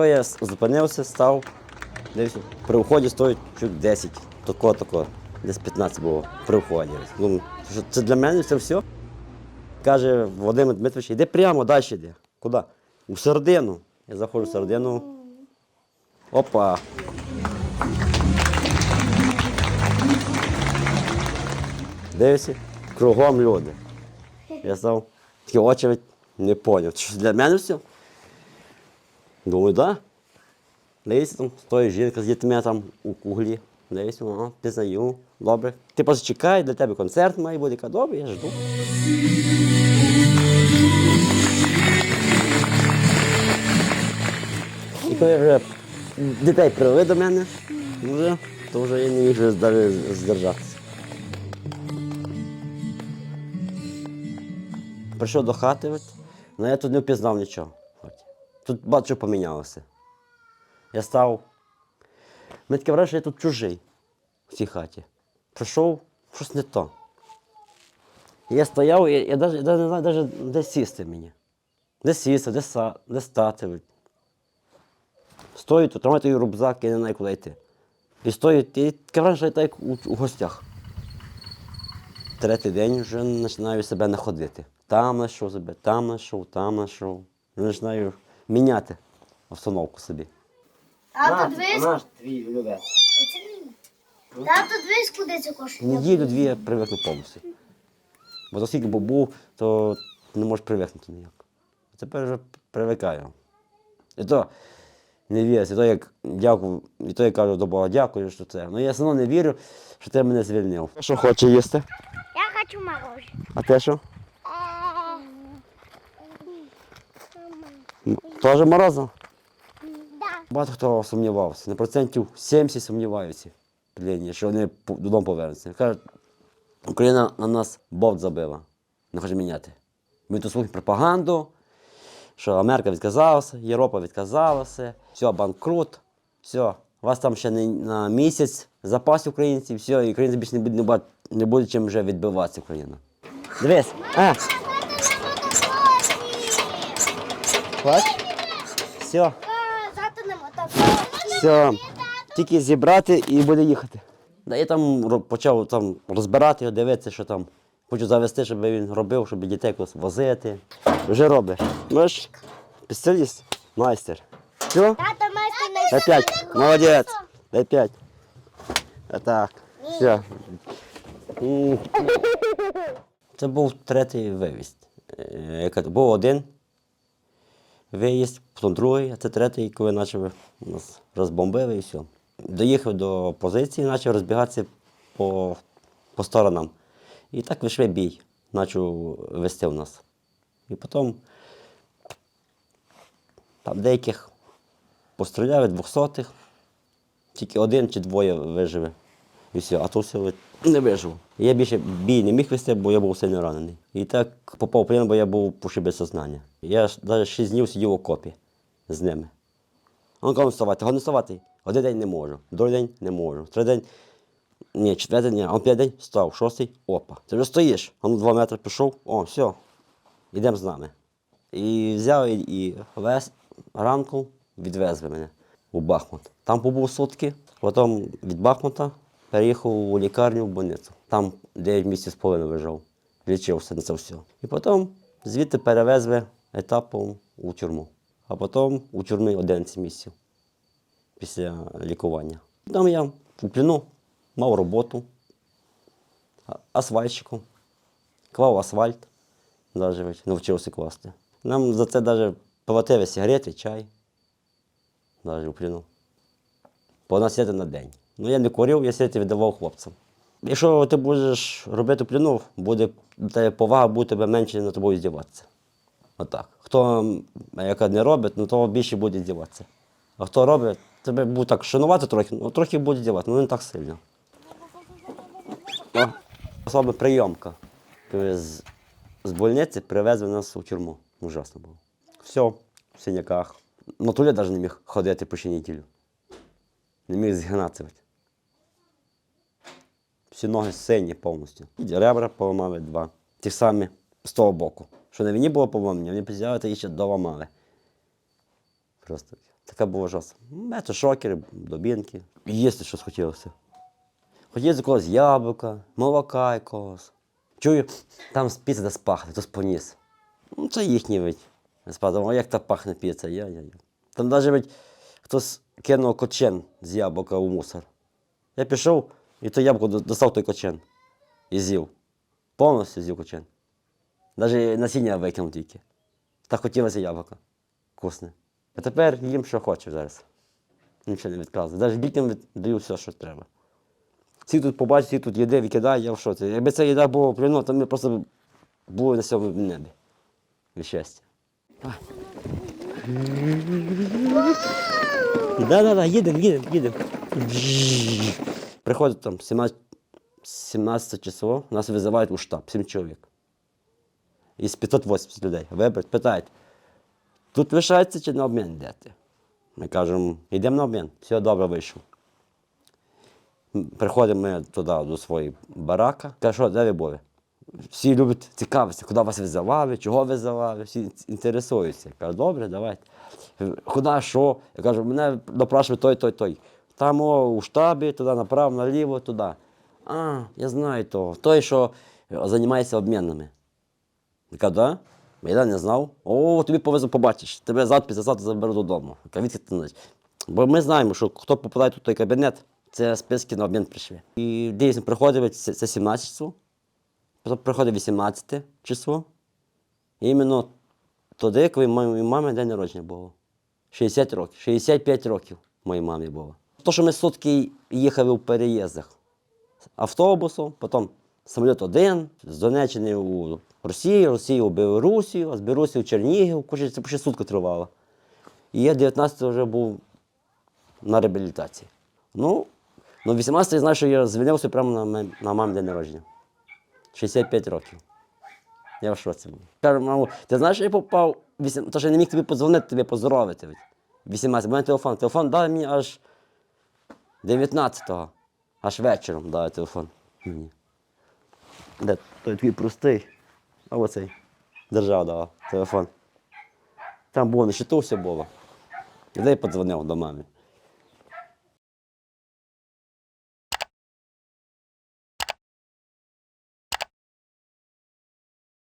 Що я зупинився, став, дивився, при вході стоїть чуть 10, тако, тако, десь 15 було при вході. Ну, це для мене це все. Каже Володимир Дмитрович, йди прямо, далі йди. Куди? У середину. Я заходжу в середину. Опа. Дивишся, кругом люди. Я став такі очевидь, не поняв. Для мене все? Думаю, так. Да. Дивіться, там стоїть жінка з дітьми там у куглі. Дивіться, ага, пізнаю. Добре. Ти просто чекай, для тебе концерт має бути. Добре, я жду. І коли вже дітей привели до мене, вже, то вже я не міг здержатися. Прийшов до хати, але я тут не впізнав нічого. Тут чого помінялося. Я став. Мені таке враження, що я тут чужий в цій хаті. Прийшов щось не то. Я стояв, і я навіть, не знаю, навіть, де сісти мені. Де сісти, де, са, де стати. Стою тут, тримаю той рюкзак, я не знаю, куди йти. І стою, і таке враження, я так у, у гостях. Третій день вже починаю себе знаходити. Там знайшов себе, там знайшов, там знайшов. Вже починаю міняти обстановку собі. Тато дивись. Наш твій любець. Тато дивись, куди це коштує. Неділю дві я привикну повністю. Бо оскільки б був, то не можеш привикнути ніяк. Тепер вже привикаю. І то не вірю, і то як дякую, і то я кажу до Бога, дякую, що це. Ну я все одно не вірю, що ти мене звільнив. Що хоче їсти? Я хочу мороженое. А те що? Теж морозиво? Да. Багато хто сумнівався. На процентів 70 сумніваються, що вони додому повернуться. Кажуть, Україна на нас болт забила, не хоче міняти. Ми тут слухаємо пропаганду, що Америка відказалася, Європа відказалася, все, банкрут, все. У вас там ще не на місяць запас українців, все, і українці більше не буде, не буде чим вже відбиватися Україна. Дивись, а, бач? Все. Все, тільки зібрати і буде їхати. Да, я там почав там розбирати його, дивитися, що там. Хочу завести, щоб він робив, щоб дітей возити. Вже робить. Можеш? Спеціаліст, майстер. Все? Тато майстер на Дай п'ять. Молодець. Дай п'ять. Так. Все. Це був третій виїзд. Е, Був один виїзд, потім другий, а це третій, коли почали нас розбомбили і все. Доїхав до позиції, почав розбігатися по, по сторонам. І так вийшли бій, почав вести в нас. І потім там деяких постріляли двохсотих, тільки один чи двоє виживе. І все, а то все не вижив. Я більше бій не міг вести, бо я був сильно ранений. І так попав в бо я був почти без сознання. Я навіть шість днів сидів у окопі з ними. Він каже, вставати, гони вставати. Один день не можу, другий день не можу, третій день. Ні, четвертий день, а п'ятий день встав, шостий, опа. Ти вже стоїш. А ну два метри пішов, о, все, йдемо з нами. І взяв і, весь ранку відвезли мене у Бахмут. Там побув сутки, потім від Бахмута переїхав у лікарню в больницю. Там 9 місяців половиною лежав, лічився на це все. І потім звідти перевезли етапом у тюрму. А потім у тюрмі 11 місяців після лікування. Там я у плену мав роботу асфальтчиком, клав асфальт, навіть навчився класти. Нам за це навіть платили сигарети, чай, навіть у плену. По нас на день. Ну я не курив, я сіти віддавав хлопцям. Якщо ти будеш робити в буде повага, буде тебе менше на тобою здіватися. Отак. Хто яка не робить, ну то більше буде здіватися. А хто робить, тебе буде так шанувати трохи, ну трохи буде здівати, ну не так сильно. О, Особливо прийомка. З, з больниці привезли нас у тюрму. Ужасно було. Все, в синяках. На туалет навіть не міг ходити по ще. Не міг згинатися. Всі ноги сині повністю. І Ребра поламали два. Ті самі з того боку. Що на війні було поламання, вони взяли і ще доламали. Просто Таке було жорстко. Мето шокери, дубінки. Їсти щось хотілося. Хотілося якогось яблука, молока якогось. Чую, там піца десь пахне, хтось поніс. Ну, це їхній вид. Я спадав, а як та пахне піца? Я, я, я. Там навіть хтось кинув кочен з яблука у мусор. Я пішов і то яблуко до- достав той кочен і з'їв. Повністю з'їв кочен. Навіть насіння викинув тільки. Так хотілося яблука. Вкусне. А тепер їм, що хочу зараз. Нічого не відказую. Навіть дітям даю все, що треба. Всі тут побачать, всі тут їде, викидає, я в шоці. Якби ця їда була плюно, то ми просто були на сьомому небі. Від щастя. Да, да, да, їдемо, їдемо, їдемо. Приходить там 17, 17 число, нас визивають у штаб, 7 чоловік. Із 580 людей. Виберуть, питають, тут лишається чи на обмін йдете? Ми кажемо, йдемо на обмін. Все добре вийшов. Приходимо ми туди до своєї барака. Кажу, що де ви були? Всі люблять цікавитися, куди вас визивали, чого визивали, всі інтересуються. Я кажу, добре, давайте. Куди, що? Я кажу, мене допрашує той, той, той. Там о, у штабі, туди направо, наліво, туди. А, я знаю того. Той, що займається обмінами. Я кажу, да? Я не знав. О, тобі повезу, побачиш. Тебе завтра післязавтра заберу додому. Бо ми знаємо, що хто попадає у той кабінет, це списки на обмін прийшли. І дійсно приходить це, це 17 число, потім приходить 18 число. І іменно тоді, коли моїй мамі день народження було. 60 років, 65 років моїй мамі було. То, що ми сутки їхали в переїздах автобусом, потім самоліт один з Донеччини у Росію, Росію у Білорусію, а з Білорусі в Чернігів. Це почти сутки тривало. І я 19 вже був на реабілітації. Ну, ну 18 я знаю, що я звільнився прямо на, на мамі день народження. 65 років. Я в шоці був. Кажу, мамо, ти знаєш, що я попав, вісім... то що я не міг тобі подзвонити, тобі поздоровити. 18, бо мене телефон. Телефон дали мені аж 19-го. Аж вечором дає телефон мені. Де той твій простий, а оцей. Держава дала телефон. Там було не щиту все було. І я подзвонив до мами.